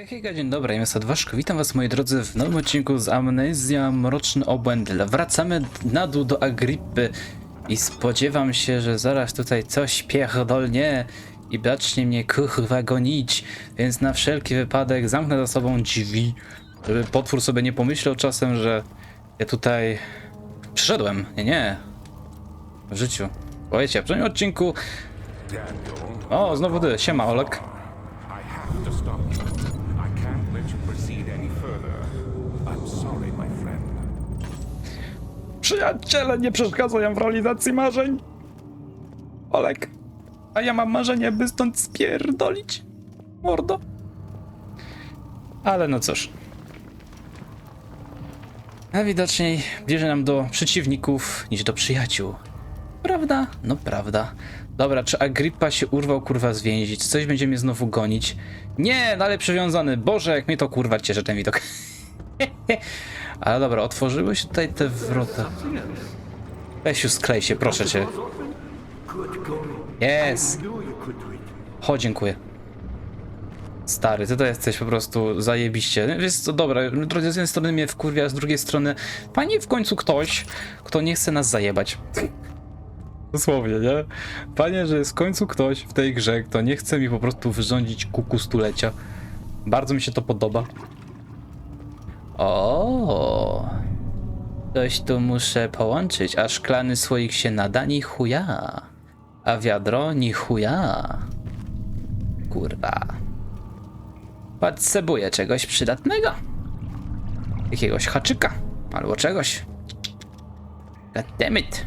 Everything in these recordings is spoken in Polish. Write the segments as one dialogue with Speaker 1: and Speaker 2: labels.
Speaker 1: Hej, hej, dzień dobry, ja jestem. Witam was moi drodzy w nowym odcinku z Amnezja Mroczny Obłęd. Wracamy na dół do Agripy i spodziewam się, że zaraz tutaj coś pierdolnie i zacznie mnie kurwa gonić, więc na wszelki wypadek zamknę za sobą drzwi, żeby potwór sobie nie pomyślał czasem, że ja tutaj przyszedłem. Nie, nie. W życiu. Powiecie, w poprzednim odcinku... O, znowu ty, siema Olek.
Speaker 2: I have to stop you. I can't let you proceed any further. I'm sorry, my friend.
Speaker 1: Przyjaciele nie przeszkadzają w realizacji marzeń. Olek, a ja mam marzenie, by stąd spierdolić. Mordo. Ale no cóż. Najwidoczniej bliżej nam do przeciwników niż do przyjaciół. Prawda? No prawda. Dobra, czy Agrippa się urwał kurwa zwięzić? Coś będzie mnie znowu gonić? Nie, dalej przywiązany. Boże, jak mnie to kurwa cieszy ten widok. Ale dobra, otworzyły się tutaj te wrota. Weź już sklej się, proszę cię. Jest! Chodź, dziękuję. Stary, ty to jesteś po prostu zajebiście. Wiesz co, dobra, z jednej strony mnie wkurwia, a z drugiej strony panie w końcu ktoś, kto nie chce nas zajebać. Dosłownie, nie? Panie, że jest w końcu ktoś w tej grze, kto nie chce mi po prostu wyrządzić kuku stulecia. Bardzo mi się to podoba. O, Coś tu muszę połączyć, a szklany słoik się nada, ni chuja. A wiadro, ni chuja. Kurwa. Potrzebuję czegoś przydatnego. Jakiegoś haczyka. Albo czegoś. God damn it.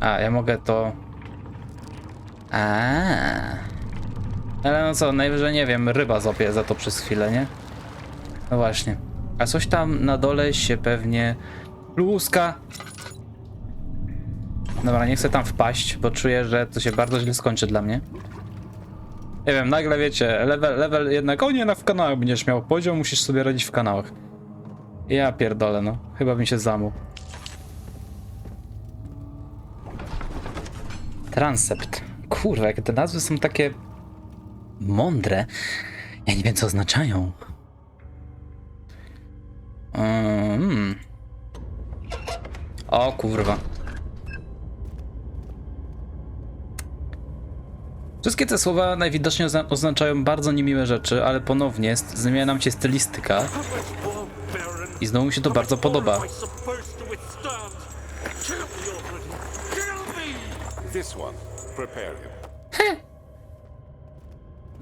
Speaker 1: A, ja mogę to... A. Ale no co, najwyżej nie wiem, ryba złapie za to przez chwilę, nie? No właśnie. A coś tam na dole się pewnie pluska. Dobra, nie chcę tam wpaść, bo czuję, że to się bardzo źle skończy dla mnie. Nie wiem, nagle wiecie, level, level jednak, o nie, na w kanałach będziesz miał poziom, musisz sobie radzić w kanałach. Ja pierdolę, no. Chyba bym się zamógł. Transept. Kurwa, jakie te nazwy są takie mądre. Ja nie wiem, co oznaczają. O kurwa. Wszystkie te słowa najwidoczniej ozna- oznaczają bardzo niemiłe rzeczy, ale ponownie zmienia nam się stylistyka i znowu mi się to bardzo podoba.
Speaker 2: Him.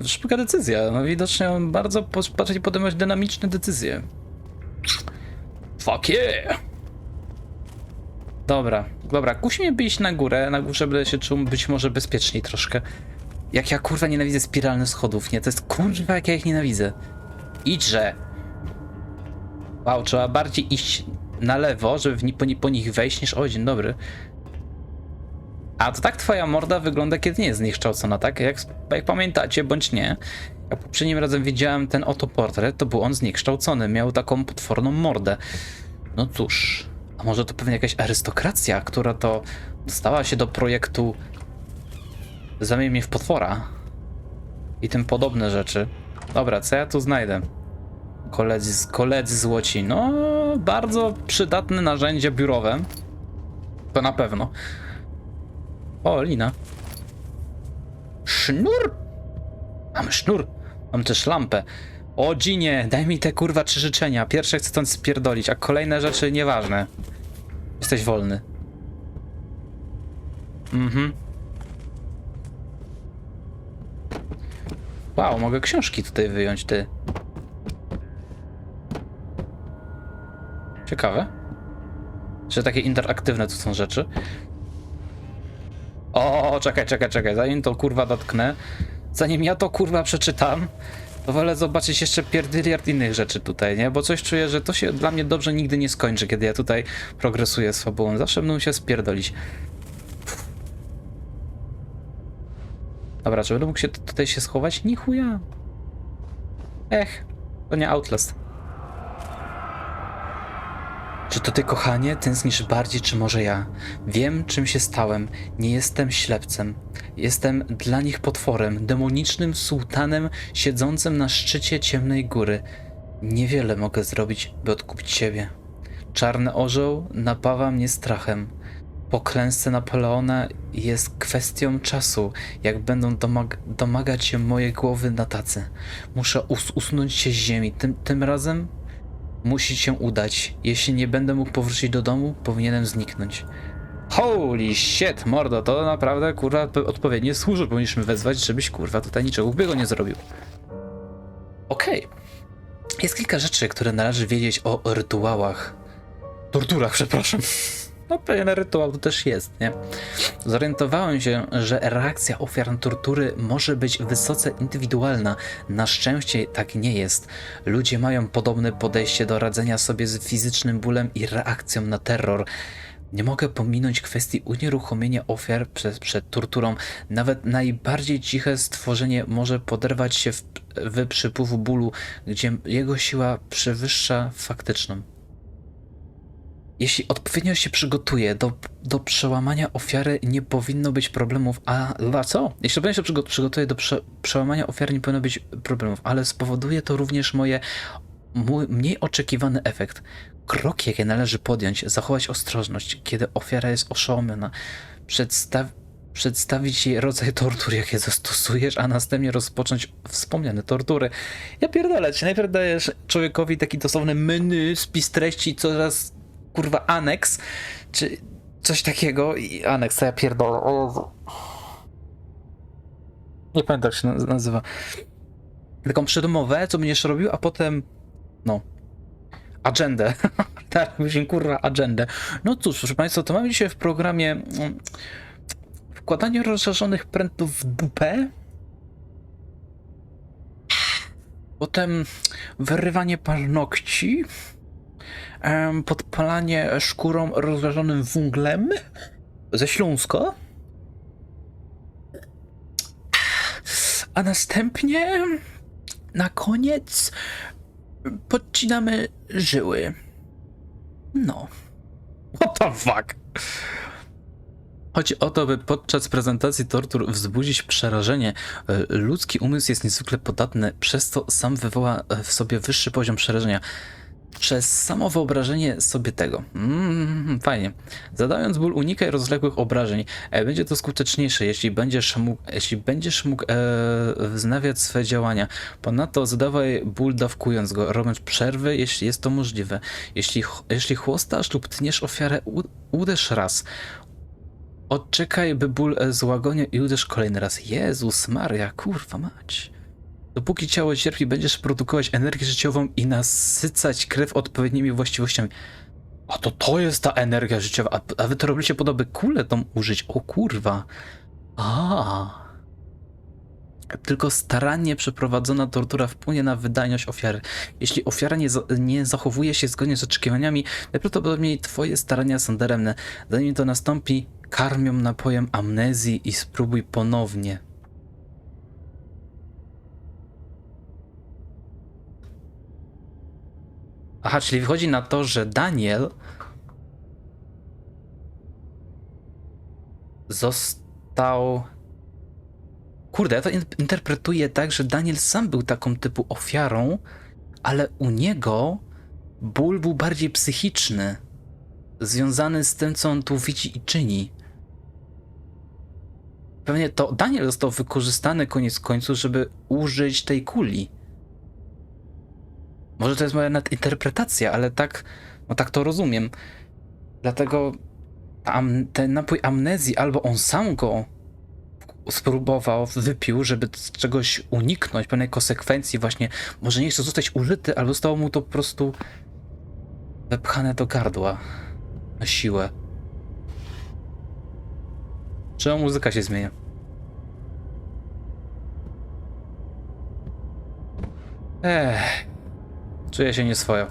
Speaker 1: Szybka decyzja. No widocznie on bardzo po- potrafi podejmować dynamiczne decyzje. Fuck yeah! Dobra, dobra, kusi mnie na górę, na górze będę się czuł być może bezpieczniej troszkę. Jak ja kurwa nienawidzę spiralnych schodów, nie? To jest kurwa jak ja ich nienawidzę. Idźże! Wow, trzeba bardziej iść na lewo, żeby w ni- po, ni- po nich wejść niż... O, dzień dobry. A to tak twoja morda wygląda, kiedy nie jest znikszczałcona, tak? Jak, jak pamiętacie, bądź nie, jak poprzednim razem widziałem ten oto portret, to był on zniekształcony, miał taką potworną mordę. No cóż, a może to pewnie jakaś arystokracja, która to dostała się do projektu Zamień w potwora i tym podobne rzeczy. Dobra, co ja tu znajdę? Koledzy, koledzy złoci. No, bardzo przydatne narzędzie biurowe. To na pewno. O, lina. Sznur! Mamy sznur. Mam też lampę. O, Ginie, daj mi te kurwa trzy życzenia. Pierwsze chcę stąd spierdolić, a kolejne rzeczy nieważne. Jesteś wolny. Mhm. Wow, mogę książki tutaj wyjąć, ty. Ciekawe. Że takie interaktywne tu są rzeczy. O, czekaj, czekaj, czekaj, zanim to kurwa dotknę, zanim ja to kurwa przeczytam, to wolę zobaczyć jeszcze pierdyliard innych rzeczy tutaj, nie? Bo coś czuję, że to się dla mnie dobrze nigdy nie skończy, kiedy ja tutaj progresuję z fabułą. Zawsze będę musiał spierdolić. Dobra, czy będę mógł się tutaj się schować? Ni chuja. Ech, to nie Outlast. Czy to ty, kochanie, tęsknisz bardziej, czy może ja? Wiem, czym się stałem. Nie jestem ślepcem. Jestem dla nich potworem, demonicznym sułtanem siedzącym na szczycie ciemnej góry. Niewiele mogę zrobić, by odkupić ciebie. Czarny orzeł napawa mnie strachem. Po klęsce Napoleona jest kwestią czasu, jak będą domag- domagać się mojej głowy na tacy. Muszę us- usunąć się z ziemi. Tym, tym razem musi się udać. Jeśli nie będę mógł powrócić do domu, powinienem zniknąć. Holy shit, mordo, to naprawdę kurwa odpowiednie służby powinniśmy wezwać, żebyś kurwa tutaj niczego głupiego nie zrobił. Okej. Jest kilka rzeczy, które należy wiedzieć o rytuałach. Torturach, przepraszam. No pewien rytuał to też jest, nie? Zorientowałem się, że reakcja ofiar tortury może być wysoce indywidualna. Na szczęście tak nie jest. Ludzie mają podobne podejście do radzenia sobie z fizycznym bólem i reakcją na terror. Nie mogę pominąć kwestii unieruchomienia ofiar przed, przed torturą. Nawet najbardziej ciche stworzenie może poderwać się w, w przypływu bólu, gdzie jego siła przewyższa faktyczną. Jeśli odpowiednio się przygotuje do, do przełamania ofiary, nie powinno być problemów. A co? Jeśli odpowiednio się przygo- przygotuje do prze, przełamania ofiary, nie powinno być problemów, ale spowoduje to również moje mój mniej oczekiwany efekt. Kroki, jakie należy podjąć, zachować ostrożność, kiedy ofiara jest oszołomiona, przedstaw, przedstawić jej rodzaj tortur, jakie zastosujesz, a następnie rozpocząć wspomniane tortury. Ja pierdolę, czy najpierw dajesz człowiekowi taki dosłowny menu, spis treści, coraz kurwa aneks, czy coś takiego i aneks, to ja pierdolę. Nie pamiętam jak się naz- nazywa. Taką przedmowę, co będziesz robił, a potem, no, agendę. tak, właśnie kurwa, agendę. No cóż, proszę Państwa, to mamy dzisiaj w programie mm, wkładanie rozżarzonych prętów w dupę, potem wyrywanie paznokci, em, podpalanie szkórą rozżarzonym węglem ze Śląska, a następnie na koniec podcinamy żyły. No. What the fuck? Chodzi o to, by podczas prezentacji tortur wzbudzić przerażenie. E, Ludzki umysł jest niezwykle podatny, przez to sam wywoła e, w sobie wyższy poziom przerażenia. Przez samo wyobrażenie sobie tego. Mm, fajnie. Zadając ból, unikaj rozległych obrażeń. E, będzie to skuteczniejsze, jeśli będziesz mógł, jeśli będziesz mógł e, wznawiać swe działania. Ponadto zadawaj ból dawkując go, robiąc przerwy, jeśli jest to możliwe. Jeśli, jeśli chłostasz lub tniesz ofiarę, uderz raz. Odczekaj, by ból e, złagodził i uderz kolejny raz. Jezus Maria, kurwa mać. Dopóki ciało cierpi, będziesz produkować energię życiową i nasycać krew odpowiednimi właściwościami. A to to jest ta energia życiowa. A, a wy to robicie podobne kulę tą użyć. O kurwa. A. Tylko starannie przeprowadzona tortura wpłynie na wydajność ofiary. Jeśli ofiara nie, za, nie zachowuje się zgodnie z oczekiwaniami, najprawdopodobniej twoje starania są daremne. Zanim to nastąpi, karmią napojem amnezji i spróbuj ponownie. Aha, czyli wychodzi na to, że Daniel został. Kurde, ja to in- interpretuję tak, że Daniel sam był taką typu ofiarą, ale u niego ból był bardziej psychiczny, związany z tym, co on tu widzi i czyni. Pewnie to Daniel został wykorzystany koniec końców, żeby użyć tej kuli. Może to jest moja nadinterpretacja, ale tak, no tak to rozumiem. Dlatego am, ten napój amnezji, albo on sam go spróbował, wypił, żeby czegoś uniknąć, pewnej konsekwencji właśnie, może nie chce zostać użyty, albo zostało mu to po prostu wepchane do gardła na siłę. Czemu muzyka się zmienia? Ech. Czuję się nieswojo.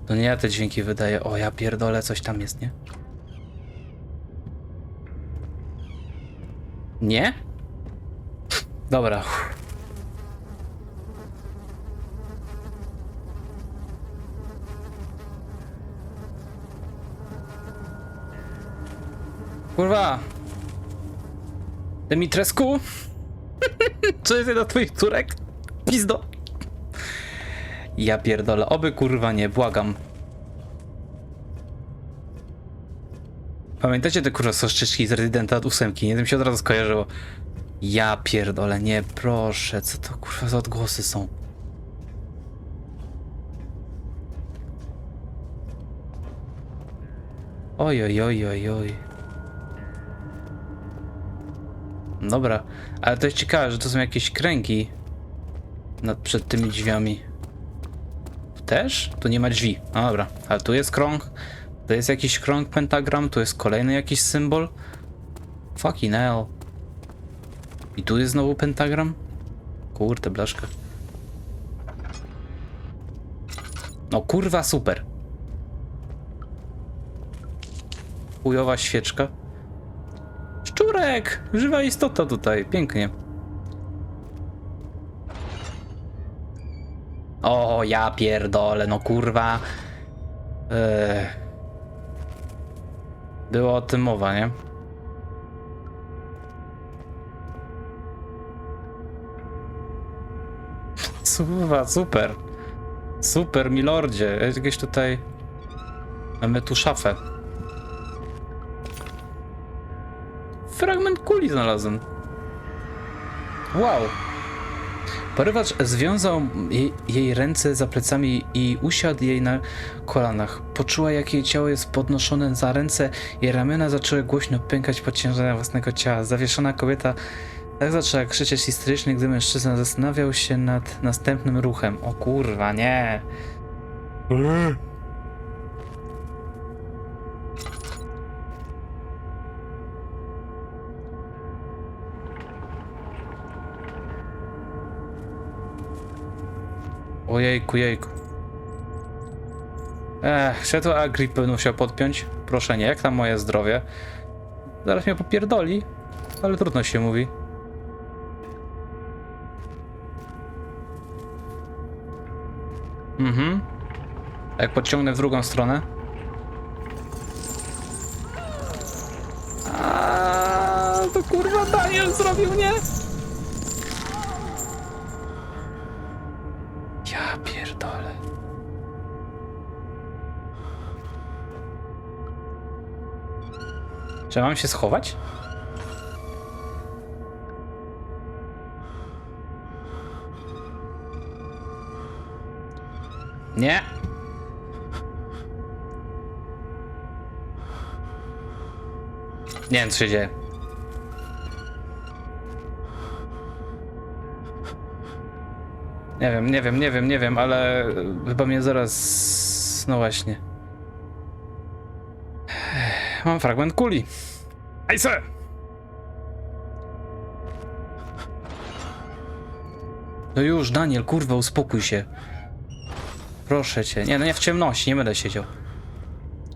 Speaker 1: No to nie ja te dźwięki wydaję. O, ja pierdolę, coś tam jest, nie? Nie? Dobra. Kurwa. Demitresku? Co jest jedna twoich córek? Pizdo. Ja pierdolę, oby kurwa nie, błagam. Pamiętacie te kurwa soszczyczki z Residenta od ósemki? Nie, to się od razu skojarzyło. Ja pierdolę, nie, proszę, co to kurwa za odgłosy są? Oj, oj, oj, oj, oj. Dobra, ale to jest ciekawe, że to są jakieś kręgi nad, przed tymi drzwiami. Też? Tu nie ma drzwi. No dobra, ale tu jest krąg. To jest jakiś krąg pentagram, tu jest kolejny jakiś symbol. Fucking hell. I tu jest znowu pentagram? Kurde, blaszka. No kurwa, super. Chujowa świeczka. Szczurek! Żywa istota tutaj, pięknie. O, ja pierdolę, no kurwa. Eee. Było o tym mowa, nie? Suwa, super. Super, milordzie. Jest Jakieś tutaj... Mamy tu szafę. Znalazłem. Wow. Porywacz związał jej, jej ręce za plecami i usiadł jej na kolanach. Poczuła, jak jej ciało jest podnoszone za ręce, jej ramiona zaczęły głośno pękać pod ciężarem własnego ciała. Zawieszona kobieta tak zaczęła krzyczeć histerycznie, gdy mężczyzna zastanawiał się nad następnym ruchem. O kurwa, nie. Ojejku, jejku. Ech, światło Agri pewno musiał podpiąć. Proszę nie, jak tam moje zdrowie? Zaraz mnie popierdoli, ale trudno się mówi. Mhm. Jak podciągnę w drugą stronę? A, to kurwa Daniel zrobił, nie? Czy mam się schować? Nie. Nie wiem, co się dzieje. Nie wiem, nie wiem, nie wiem, nie wiem, ale chyba mnie zaraz. No właśnie. Mam fragment kuli. Ajse! No już, Daniel, kurwa, uspokój się. Proszę cię. Nie, no nie w ciemności, nie będę siedział.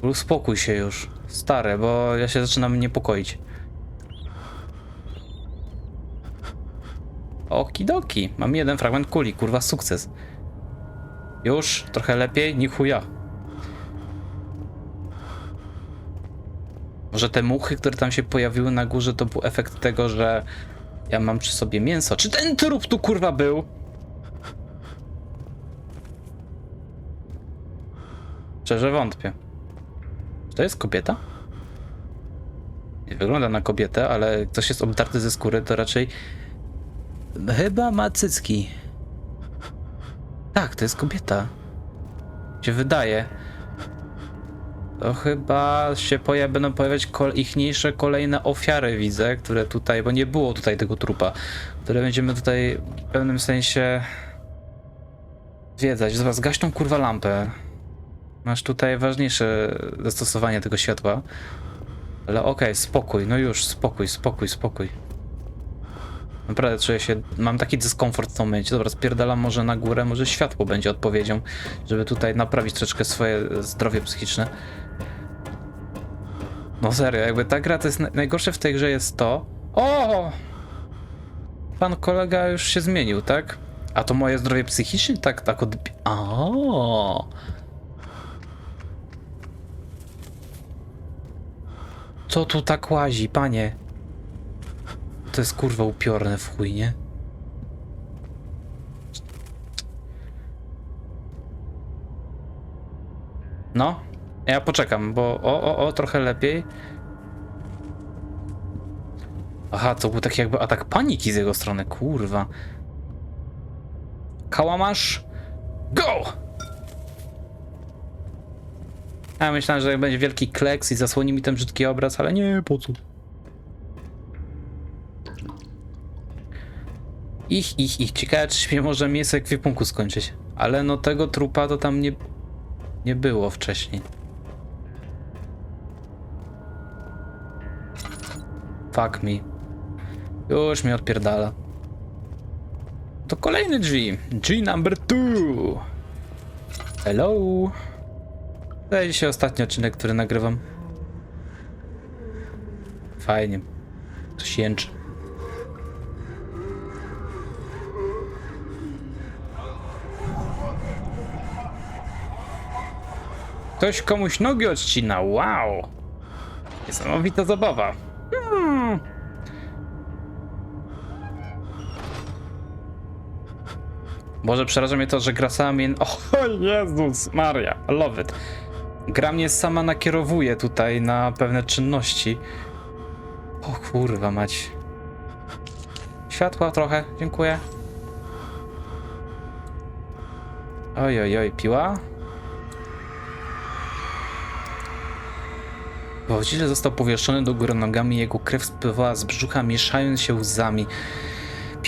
Speaker 1: Uspokój się już, stary, bo ja się zaczynam niepokoić. Okidoki, mam jeden fragment kuli, kurwa, sukces. Już, trochę lepiej, ni Może te muchy, które tam się pojawiły na górze, to był efekt tego, że ja mam przy sobie mięso. Czy ten trup tu kurwa był? Szczerze wątpię. Czy to jest kobieta? Nie wygląda na kobietę, ale jak ktoś jest obdarty ze skóry, to raczej chyba ma cycki. Tak, to jest kobieta. Się wydaje. To chyba się poja będą pojawiać kol ichniejsze kolejne ofiary, widzę, które tutaj, bo nie było tutaj tego trupa, które będziemy tutaj w pewnym sensie zwiedzać. Zobacz, zgaś tą kurwa lampę. Masz tutaj ważniejsze zastosowanie tego światła. Ale okej, spokój, no już, spokój, spokój, spokój. Naprawdę czuję się, mam taki dyskomfort w tym momencie. Dobra, spierdalam może na górę, może światło będzie odpowiedzią, żeby tutaj naprawić troszeczkę swoje zdrowie psychiczne. No serio, jakby ta gra to jest, na- najgorsze w tej grze jest to, O! Pan kolega już się zmienił, tak? A to moje zdrowie psychiczne? Tak, tak od... O! Co tu tak łazi, panie? To jest kurwa upiorne w chuj, nie? No, ja poczekam, bo o, o, o, trochę lepiej. Aha, to był taki jakby atak paniki z jego strony, kurwa. Kałamasz, go! Ja myślałem, że będzie wielki kleks i zasłoni mi ten brzydki obraz, ale nie, po co? Ich, ich, ich. Ciekawe, czy się może miejsce ekwipunku skończyć. Ale no tego trupa to tam nie, nie było wcześniej. Fuck me. Już mnie odpierdala. To kolejne drzwi. Drzwi number two. Hello. To jest dzisiaj ostatni odcinek, który nagrywam. Fajnie. Coś jęczy. Ktoś komuś nogi odcina. Wow. Niesamowita zabawa. Może przeraża mnie to, że gra sama mnie... O Jezus Maria, love it. Gra mnie sama nakierowuje tutaj na pewne czynności. O kurwa mać. Światła trochę, dziękuję. Oj, oj, oj, piła? Gwałciciel został powieszony do góry nogami, jego krew spływała z brzucha, mieszając się łzami.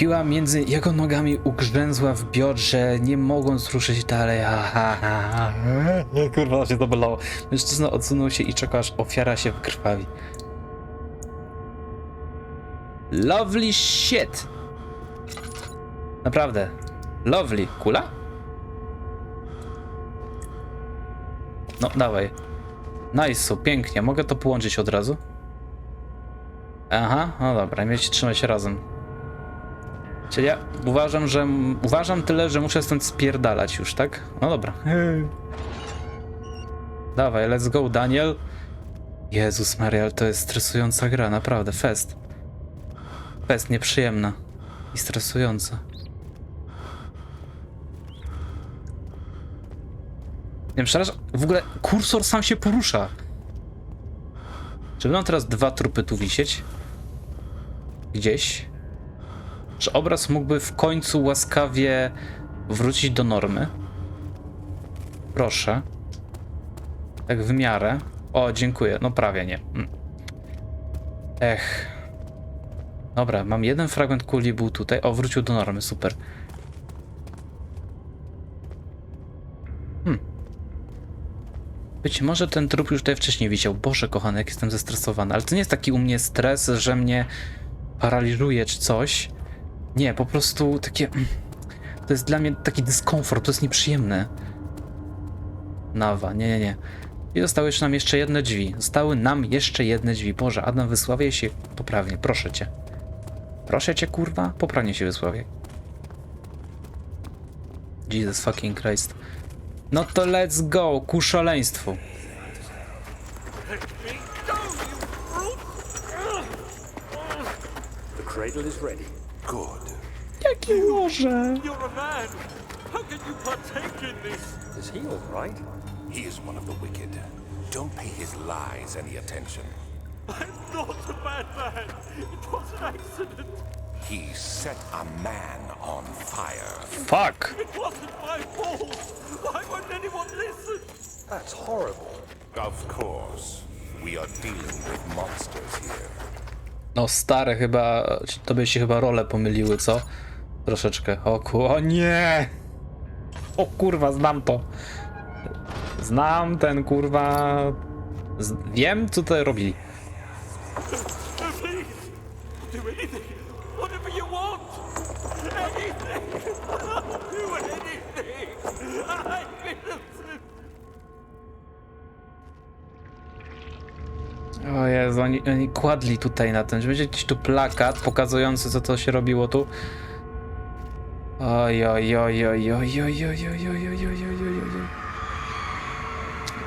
Speaker 1: Piła między jego nogami ugrzęzła w biodrze, nie mogąc ruszyć dalej. Ha, ha, ha, ha. Kurwa, się to bolało. Mężczyzna odsunął się i czekał, aż ofiara się wkrwawi. Lovely shit! Naprawdę. Lovely. Kula? No, dawaj. Nice, pięknie. Mogę to połączyć od razu? Aha, no dobra, mieć trzymać się razem. Czyli ja uważam, że. Uważam tyle, że muszę stąd spierdalać już, tak? No dobra. Dawaj, let's go, Daniel. Jezus Marial, to jest stresująca gra, naprawdę, fest. Fest nieprzyjemna i stresująca. Nie wiem. W ogóle kursor sam się porusza. Czy będą teraz dwa trupy tu wisieć? Gdzieś? Czy obraz mógłby w końcu łaskawie wrócić do normy? Proszę. Tak w miarę. O, dziękuję. No prawie nie. Mm. Ech. Dobra, mam jeden fragment kuli był tutaj. O, wrócił do normy, super. Być może ten trup już tutaj wcześniej wisiał. Boże, kochany, jak jestem zestresowany. Ale to nie jest taki u mnie stres, że mnie paraliżuje czy coś. Nie, po prostu takie. To jest dla mnie taki dyskomfort, to jest nieprzyjemne. Nawa, nie, nie, nie. I zostały jeszcze nam jeszcze jedne drzwi. Zostały nam jeszcze jedne drzwi. Boże, Adam, wysławiaj się poprawnie, proszę cię. Proszę cię, kurwa, poprawnie się wysławiaj. Jesus fucking Christ. No to let's go, ku szaleństwu.
Speaker 3: The cradle is ready.
Speaker 2: Good.
Speaker 1: Jaki może?
Speaker 4: You're a man. How can you partake in this?
Speaker 3: Is he all right?
Speaker 2: He is one of the wicked. Don't pay his lies any attention.
Speaker 4: I'm not a bad man. It was an accident.
Speaker 2: He set a man on fire.
Speaker 1: Fuck.
Speaker 4: It wasn't my fault. Why won't anyone listen?
Speaker 3: That's horrible.
Speaker 2: Of course. We are dealing with monsters here.
Speaker 1: No stare chyba, tobie się chyba role pomyliły, co? Troszeczkę. O ku... O nie! O kurwa, znam to. Znam ten kurwa... Z... Wiem, co tutaj robili. O Jezu. Oni, oni kładli tutaj na tym, że będzie jakiś tu plakat pokazujący, co to się robiło tu. Oj, oj, oj, oj, oj, oj, oj, oj, oj, oj, oj, oj, oj.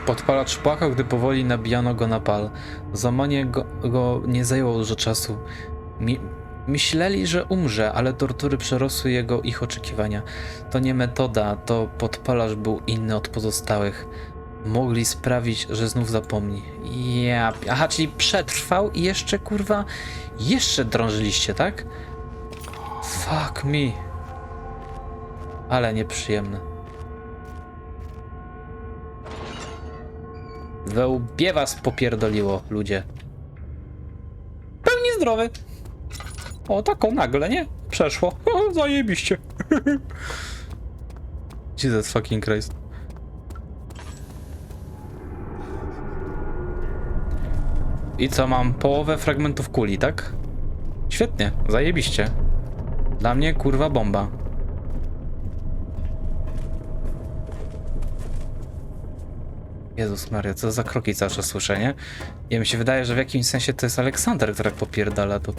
Speaker 1: Podpalacz płakał, gdy powoli nabijano go na pal. Złamanie go, go nie zajęło dużo czasu. Mi, myśleli, że umrze, ale tortury przerosły jego ich oczekiwania. To nie metoda, to podpalacz był inny od pozostałych. Mogli sprawić, że znów zapomni. Ja, aha, czyli przetrwał i jeszcze kurwa, jeszcze drążyliście, tak? Fuck me. Ale nieprzyjemne. We łbie was popierdoliło, ludzie. Pełni zdrowy. O, taką nagle, nie? Przeszło. O, zajebiście. Jesus fucking Christ. I co, mam połowę fragmentów kuli, tak? Świetnie, zajebiście. Dla mnie kurwa bomba. Jezus Maria, co za kroki cały czas słyszę, nie? Ja mi się wydaje, że w jakimś sensie to jest Aleksander, który popierdala tu.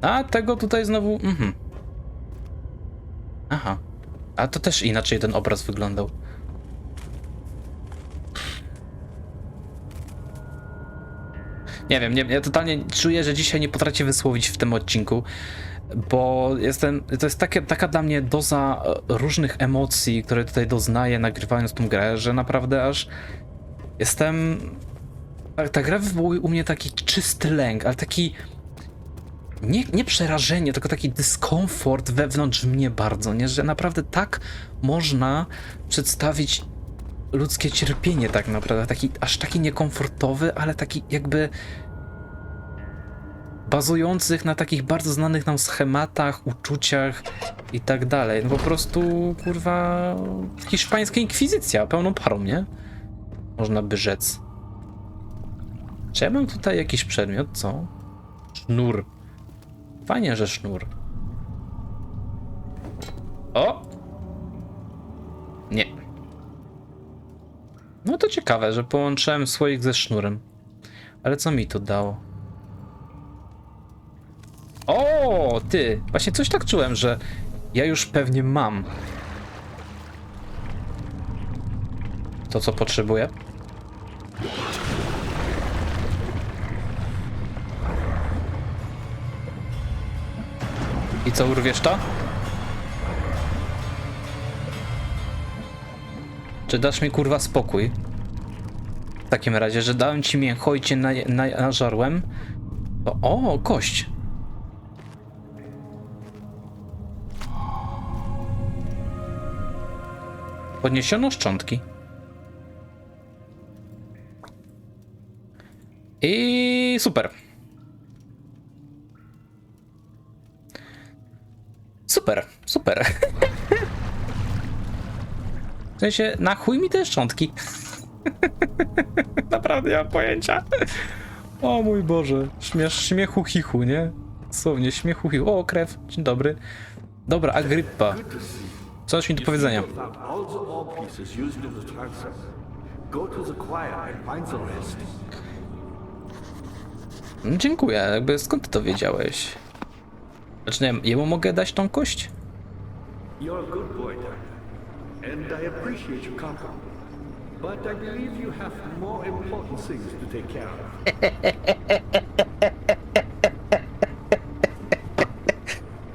Speaker 1: A tego tutaj znowu. Mhm. Aha. A to też inaczej ten obraz wyglądał. Nie wiem, nie, ja totalnie czuję, że dzisiaj nie potrafię wysłowić w tym odcinku, bo jestem, to jest takie, taka dla mnie doza e, różnych emocji, które tutaj doznaję nagrywając tą grę, że naprawdę aż jestem... Ta, ta gra wywołuje u mnie taki czysty lęk, ale taki nie, nie przerażenie, tylko taki dyskomfort wewnątrz mnie bardzo, nie? Że naprawdę tak można przedstawić ludzkie cierpienie tak naprawdę, taki, aż taki niekomfortowy, ale taki jakby bazujących na takich bardzo znanych nam schematach, uczuciach i tak dalej. No po prostu, kurwa, hiszpańska inkwizycja pełną parą, nie? Można by rzec. Czy ja mam tutaj jakiś przedmiot, co? Sznur. Fajnie, że sznur. O! Nie. No to ciekawe, że połączyłem słoik ze sznurem. Ale co mi to dało? Ty! Właśnie coś tak czułem, że ja już pewnie mam to, co potrzebuję. I co, urwiesz to? Czy dasz mi kurwa spokój? W takim razie, że dałem ci mięcho i cię na, na, nażarłem. O, kość. Podniesiono szczątki. I super. Super, super. W sensie, na chuj mi te szczątki. Naprawdę nie mam pojęcia. O mój Boże. Śmiesz, śmiechu chichu, nie? Słownie, śmiechu chichu. O, krew. Dzień dobry. Dobra, Agrypa. Coś mi do powiedzenia. Mm, Dziękuję. Jakby skąd ty to wiedziałeś? Znaczy, nie wiem, jemu mogę dać tą kość?
Speaker 5: You're a good boy, Doctor, and I appreciate your compliment. But I believe you have more important things to take care of.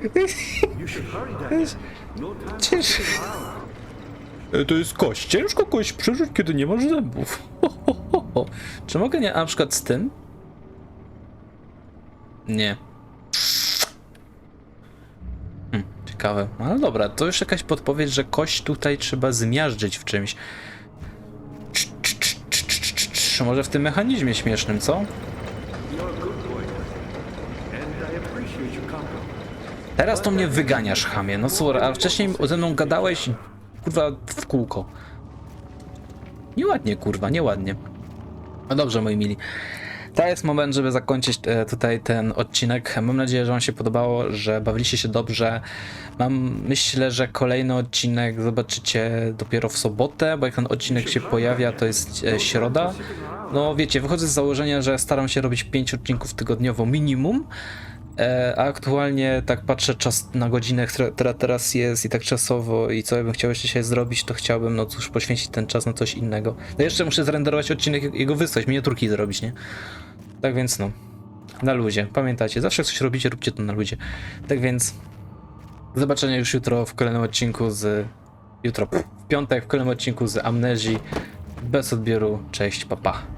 Speaker 5: you should hurry, Doctor. No
Speaker 1: Cięż-. E, To jest kość. Ciężko kość przeżyć, kiedy nie masz zębów. Czy mogę nie, na przykład z tym? Nie. Hm, ciekawe. Ale dobra, to już jakaś podpowiedź, że kość tutaj trzeba zmiażdżyć w czymś. Cz, cz, cz, cz, cz, cz, cz. Może w tym mechanizmie śmiesznym, co?
Speaker 5: You're a good boy, Doctor, and I appreciate your compliment.
Speaker 1: Teraz to mnie wyganiasz, chamie. No słuchaj, a wcześniej ze mną gadałeś, kurwa, w kółko. Nieładnie, kurwa, nieładnie. No dobrze, moi mili. To jest moment, żeby zakończyć e, tutaj ten odcinek. Mam nadzieję, że Wam się podobało, że bawiliście się dobrze. Mam, myślę, że kolejny odcinek zobaczycie dopiero w sobotę, bo jak ten odcinek się pojawia, to jest e, środa. No wiecie, wychodzę z założenia, że staram się robić 5 odcinków tygodniowo minimum, a aktualnie tak patrzę czas na godzinę, która, teraz jest i tak czasowo i co ja bym chciał jeszcze dzisiaj zrobić, to chciałbym no cóż poświęcić ten czas na coś innego. No jeszcze muszę zrenderować odcinek jego wysłać, miniaturki zrobić, nie? Tak więc no, na luzie, pamiętajcie, zawsze coś robicie, róbcie to na luzie. Tak więc zobaczenia już jutro w kolejnym odcinku z... Jutro, w piątek w kolejnym odcinku z Amnezji. Bez odbioru, cześć, papa. Pa.